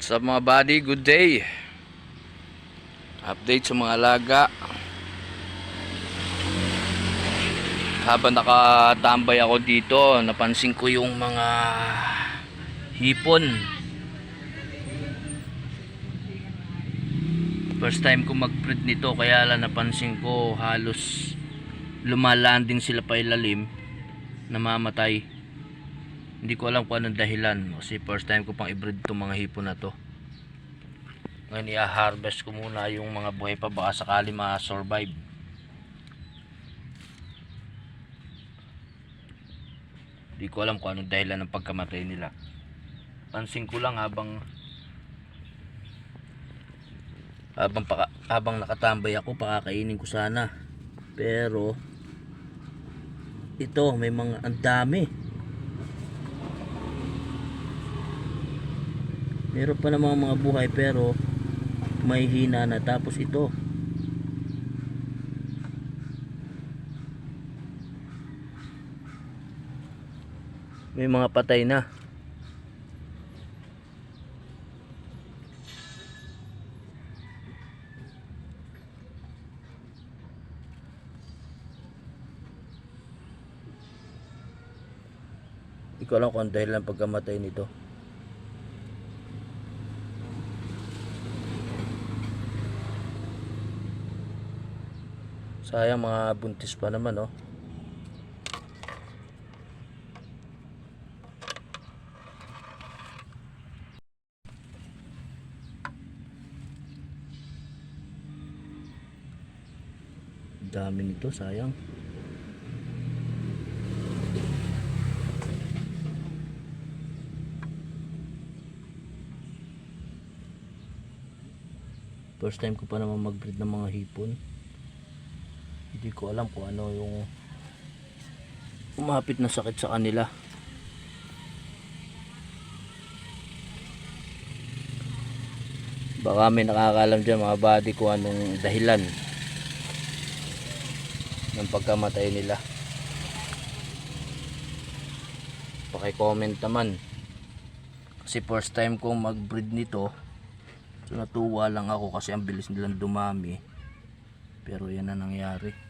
What's up mga buddy? Good day. Update sa mga alaga. Habang nakatambay ako dito, napansin ko yung mga hipon. First time ko mag-breed nito kaya lang napansin ko halos lumalanding sila pa ilalim namamatay. Hindi ko alam kung anong dahilan kasi first time ko pang i-breed itong mga hipon na to. Ngayon i-harvest ko muna yung mga buhay pa baka sakali ma-survive. Hindi ko alam kung anong dahilan ng pagkamatay nila. Pansin ko lang habang habang paka, habang nakatambay ako pakakainin ko sana. Pero ito may mga ang dami. Meron pa namang mga buhay pero may hina na tapos ito. May mga patay na. Hindi ko alam kung ang dahilan ng pagkamatay nito. Sayang mga buntis pa naman oh. Dami nito, sayang. First time ko pa naman mag-breed ng mga hipon hindi ko alam kung ano yung umapit na sakit sa kanila. Baka may nakakalam dyan mga body kung anong dahilan ng pagkamatay nila. Paki-comment naman. Kasi first time kong mag-breed nito so natuwa lang ako kasi ang bilis nilang dumami. Pero yan na nangyari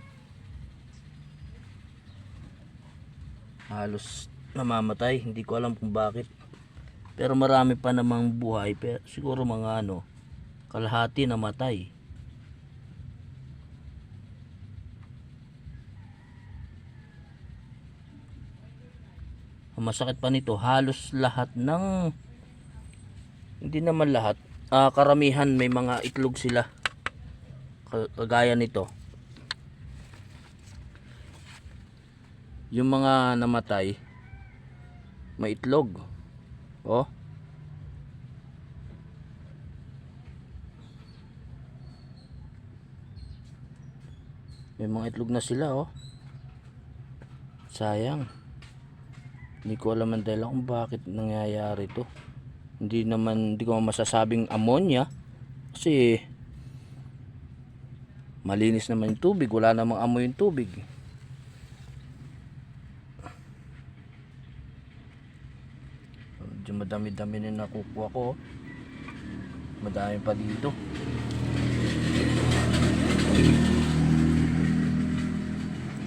halos namamatay hindi ko alam kung bakit. Pero marami pa namang buhay. Pero siguro mga ano kalahati namatay ang masakit pa nito halos lahat ng hindi naman lahat. Ah, karamihan may mga itlog sila. Ka- kagaya nito yung mga namatay may itlog oh. May mga itlog na sila oh. Sayang. Hindi ko alam ang dahilan kung bakit nangyayari to. Hindi naman hindi ko masasabing ammonia. Kasi malinis naman yung tubig. Wala namang amoy yung tubig madami-dami na nakukuha ko. Madami pa dito.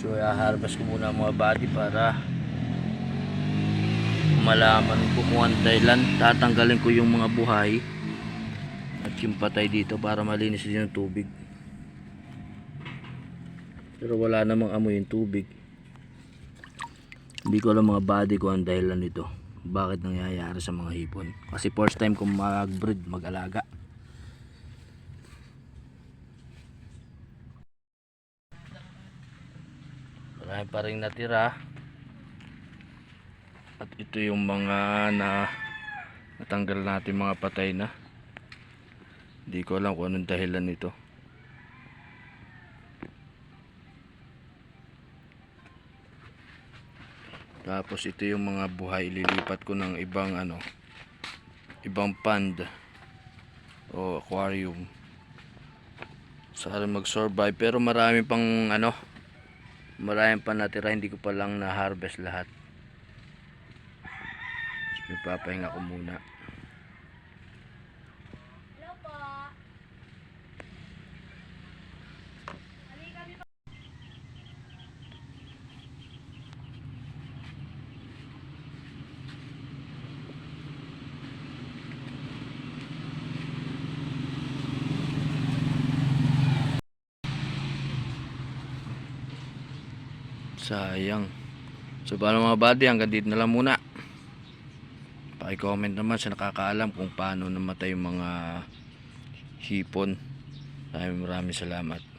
So i-harvest ko muna mga body para malaman ko kung ang dahilan. Tatanggalin ko yung mga buhay at yung patay dito para malinis din yung tubig. Pero wala namang amoy yung tubig. Hindi ko alam mga body ko ang dahilan nito bakit nangyayari sa mga hipon. Kasi first time ko mag breed mag alaga marami pa rin natira. At ito yung mga na natanggal natin mga patay na. Hindi ko alam kung anong dahilan nito Tapos ito yung mga buhay ililipat ko ng ibang ano ibang pond o aquarium. Sana mag-survive pero marami pang ano marami pa natira hindi ko pa lang na-harvest lahat. So, Ipapahinga ko muna. Sayang. So paano mga buddy, hanggang dito na lang muna. Paki-comment naman sa nakakaalam kung paano namatay yung mga hipon. Maraming maraming salamat.